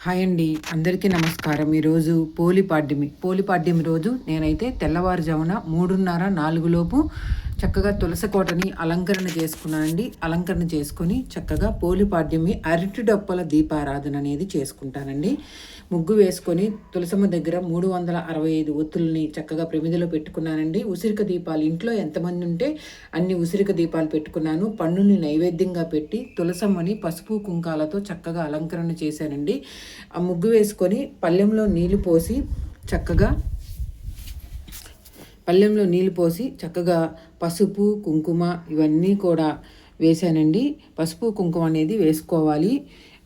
Hi అండి అందరికీ నమస్కారం. ఈరోజు పోలిపాడ్యమి పోలిపాడ్యమి రోజు నేనైతే తెల్లవారుజామున మూడున్నర నాలుగు లోపు చక్కగా తులసి కోటని అలంకరణ చేసుకున్నానండి. అలంకరణ చేసుకొని చక్కగా పోలిపాడ్యమి అరటి డొప్పల దీపారాధన అనేది చేసుకుంటానండి. ముగ్గు వేసుకొని తులసమ్మ దగ్గర మూడు వందల అరవై ఐదు ఒత్తుల్ని చక్కగా ప్రమిదిలో పెట్టుకున్నానండి. ఉసిరిక దీపాలు ఇంట్లో ఎంతమంది ఉంటే అన్ని ఉసిరిక దీపాలు పెట్టుకున్నాను. పన్నుని నైవేద్యంగా పెట్టి తులసమ్మని పసుపు కుంకాలతో చక్కగా అలంకరణ చేశానండి. ఆ ముగ్గు వేసుకొని పళ్ళెంలో నీళ్ళు పోసి చక్కగా పళ్ళెంలో నీళ్ళు పోసి చక్కగా పసుపు కుంకుమ ఇవన్నీ కూడా వేసానండి పసుపు కుంకుమ అనేది వేసుకోవాలి.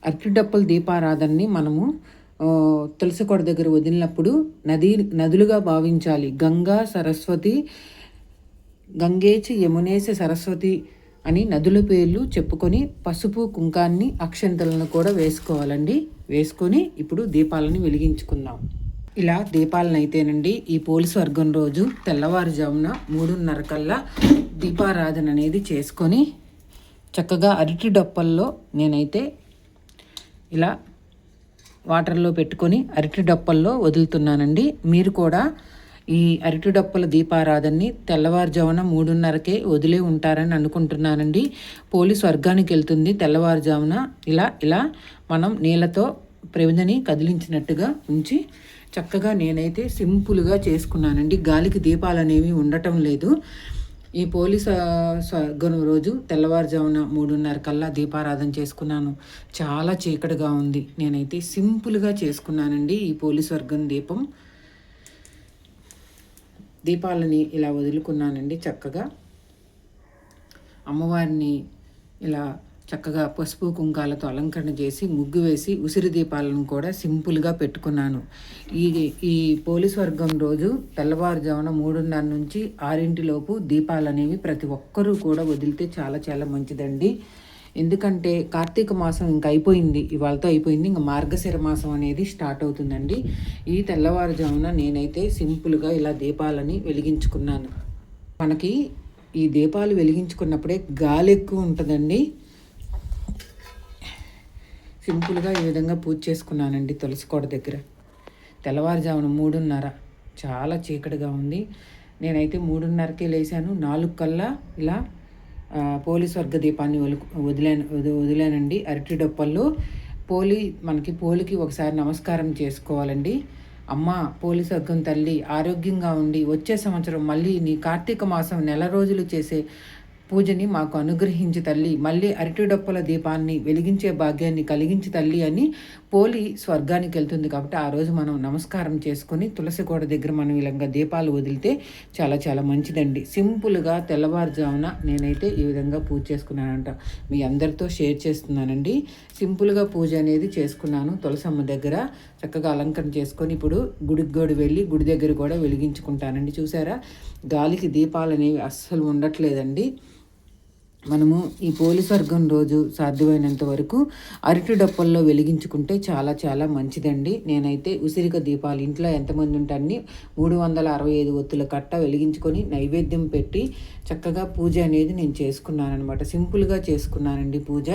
అరటిడప్పల దీపారాధనని మనము తులసికొడ దగ్గర వదిలినప్పుడు నది నదులుగా భావించాలి. గంగా సరస్వతి గంగేచి యమునేశ సరస్వతి అని నదుల పేర్లు చెప్పుకొని పసుపు కుంకాన్ని అక్షంతలను కూడా వేసుకోవాలండి. వేసుకొని ఇప్పుడు దీపాలను వెలిగించుకుందాం. ఇలా దీపాలనైతేనండి ఈ పోలీస్ వర్గం రోజు తెల్లవారుజామున మూడున్నర కల్లా దీపారాధన అనేది చేసుకొని చక్కగా అరటి డొప్పల్లో నేనైతే ఇలా వాటర్లో పెట్టుకొని అరటి డొప్పల్లో వదులుతున్నానండి. మీరు కూడా ఈ అరటి డొప్పల దీపారాధనని తెల్లవారుజామున మూడున్నరకే వదిలే ఉంటారని అనుకుంటున్నానండి. పోలీస్ వర్గానికి వెళ్తుంది తెల్లవారుజామున. ఇలా ఇలా మనం నీళ్ళతో ప్రవిధని కదిలించినట్టుగా ఉంచి చక్కగా నేనైతే సింపుల్గా చేసుకున్నానండి. గాలికి దీపాలు అనేవి ఉండటం లేదు. ఈ పోలీస్ స్వర్గం రోజు తెల్లవారుజామున మూడున్నర కల్లా దీపారాధన చేసుకున్నాను. చాలా చీకటిగా ఉంది. నేనైతే సింపుల్గా చేసుకున్నానండి ఈ పోలీస్ వర్గం దీపం. దీపాలని ఇలా వదులుకున్నానండి చక్కగా. అమ్మవారిని ఇలా చక్కగా పసుపు కుంకాలతో అలంకరణ చేసి ముగ్గు వేసి ఉసిరి దీపాలను కూడా సింపుల్గా పెట్టుకున్నాను. ఈ ఈ పోలీస్ వర్గం రోజు తెల్లవారుజామున మూడున్నర నుంచి ఆరింటిలోపు దీపాలు అనేవి ప్రతి ఒక్కరూ కూడా వదిలితే చాలా చాలా మంచిదండి. ఎందుకంటే కార్తీక మాసం ఇంకా అయిపోయింది. ఇవాళతో అయిపోయింది. ఇంకా మార్గశిర మాసం అనేది స్టార్ట్ అవుతుందండి. ఈ తెల్లవారుజామున నేనైతే సింపుల్గా ఇలా దీపాలని వెలిగించుకున్నాను. మనకి ఈ దీపాలు వెలిగించుకున్నప్పుడే గాలి ఎక్కువ ఉంటుందండి. సింపుల్గా ఈ విధంగా పూజ చేసుకున్నానండి తులసికోట దగ్గర. తెల్లవారుజామున మూడున్నర. చాలా చీకటిగా ఉంది. నేనైతే మూడున్నరకే లేచాను. నాలుగు కల్లా ఇలా పోలీస్ వర్గ దీపాన్ని వదిలేను వదిలానండి. అరటి డొప్పల్లో పోలి మనకి పోలికి ఒకసారి నమస్కారం చేసుకోవాలండి. అమ్మ పోలీస్ వర్గం తల్లి ఆరోగ్యంగా ఉండి వచ్చే సంవత్సరం మళ్ళీ నీ కార్తీక మాసం నెల రోజులు చేసే పూజని మాకు అనుగ్రహించి తల్లి మళ్ళీ అరటిడొప్పల దీపాన్ని వెలిగించే భాగ్యాన్ని కలిగించి తల్లి అని పోలి స్వర్గానికి వెళ్తుంది కాబట్టి ఆ రోజు మనం నమస్కారం చేసుకొని తులసి గోడ దగ్గర మనం ఇలాగా దీపాలు వదిలితే చాలా చాలా మంచిదండి. సింపుల్గా తెల్లవారుజామున నేనైతే ఈ విధంగా పూజ చేసుకున్నానంట. మీ అందరితో షేర్ చేస్తున్నానండి. సింపుల్గా పూజ అనేది చేసుకున్నాను. తులసమ్మ దగ్గర చక్కగా అలంకరణ చేసుకొని ఇప్పుడు గుడికి గోడు వెళ్ళి గుడి దగ్గర కూడా వెలిగించుకుంటానండి. చూసారా? గాలికి దీపాలు అనేవి అస్సలు ఉండట్లేదండి. మనము ఈ పోలీస్ వర్గం రోజు సాధ్యమైనంత వరకు అరటి డప్పల్లో వెలిగించుకుంటే చాలా చాలా మంచిదండి. నేనైతే ఉసిరిక దీపాలు ఇంట్లో ఎంతమంది ఉంటాన్ని మూడు వందల అరవై ఐదు ఒత్తుల కట్ట వెలిగించుకొని నైవేద్యం పెట్టి చక్కగా పూజ అనేది నేను చేసుకున్నాను అనమాట సింపుల్గా చేసుకున్నానండి పూజ.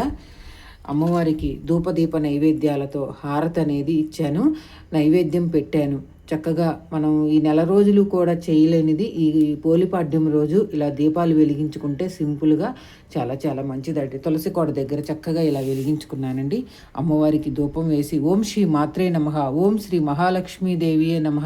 అమ్మవారికి ధూపదీప నైవేద్యాలతో హారత అనేది ఇచ్చాను. నైవేద్యం పెట్టాను. చక్కగా మనం ఈ నెల రోజులు కూడా చేయలేనిది ఈ పోలిపాడ్యం రోజు ఇలా దీపాలు వెలిగించుకుంటే సింపుల్గా చాలా చాలా మంచిదండి. తులసి కోడ దగ్గర చక్కగా ఇలా వెలిగించుకున్నానండి. అమ్మవారికి ధూపం వేసి ఓం శ్రీ మాత్రే నమ ఓం శ్రీ మహాలక్ష్మీదేవియే నమ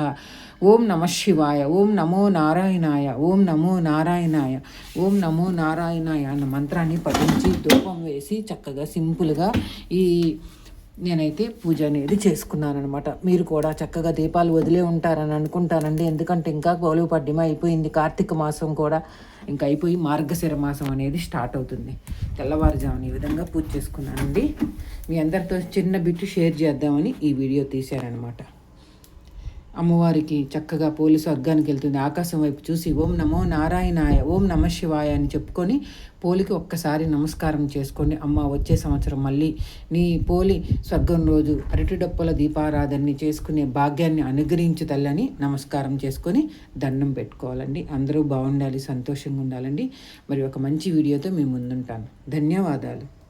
ఓం నమ శివాయ ఓం నమో నారాయణాయ ఓం నమో నారాయణాయ ఓం నమో నారాయణాయ అన్న మంత్రాన్ని పఠించి ధూపం వేసి చక్కగా సింపుల్గా ఈ నేనైతే పూజ అనేది చేసుకున్నాను అనమాట మీరు కూడా చక్కగా దీపాలు వదిలే ఉంటారని అనుకుంటానండి. ఎందుకంటే ఇంకా గోలువు పడ్డిమ అయిపోయింది. కార్తీక మాసం కూడా ఇంకా అయిపోయి మార్గశిర మాసం అనేది స్టార్ట్ అవుతుంది. తెల్లవారుజామున ఈ విధంగా పూజ చేసుకున్నానండి. మీ అందరితో చిన్న బిట్టు షేర్ చేద్దామని ఈ వీడియో తీశారనమాట అమ్మవారికి చక్కగా పోలీసు వర్గానికి వెళ్తుంది. ఆకాశం వైపు చూసి ఓం నమో నారాయణాయ ఓం నమ శివాయ అని చెప్పుకొని పోలికి ఒక్కసారి నమస్కారం చేసుకోండి. అమ్మ వచ్చే సంవత్సరం మళ్ళీ నీ పోలి స్వర్గం రోజు అరటిడొప్పల దీపారాధనని చేసుకునే భాగ్యాన్ని అనుగ్రహించు తల్లని నమస్కారం చేసుకొని దండం పెట్టుకోవాలండి. అందరూ బాగుండాలి సంతోషంగా ఉండాలండి. మరి ఒక మంచి వీడియోతో మేము ముందుంటాను. ధన్యవాదాలు.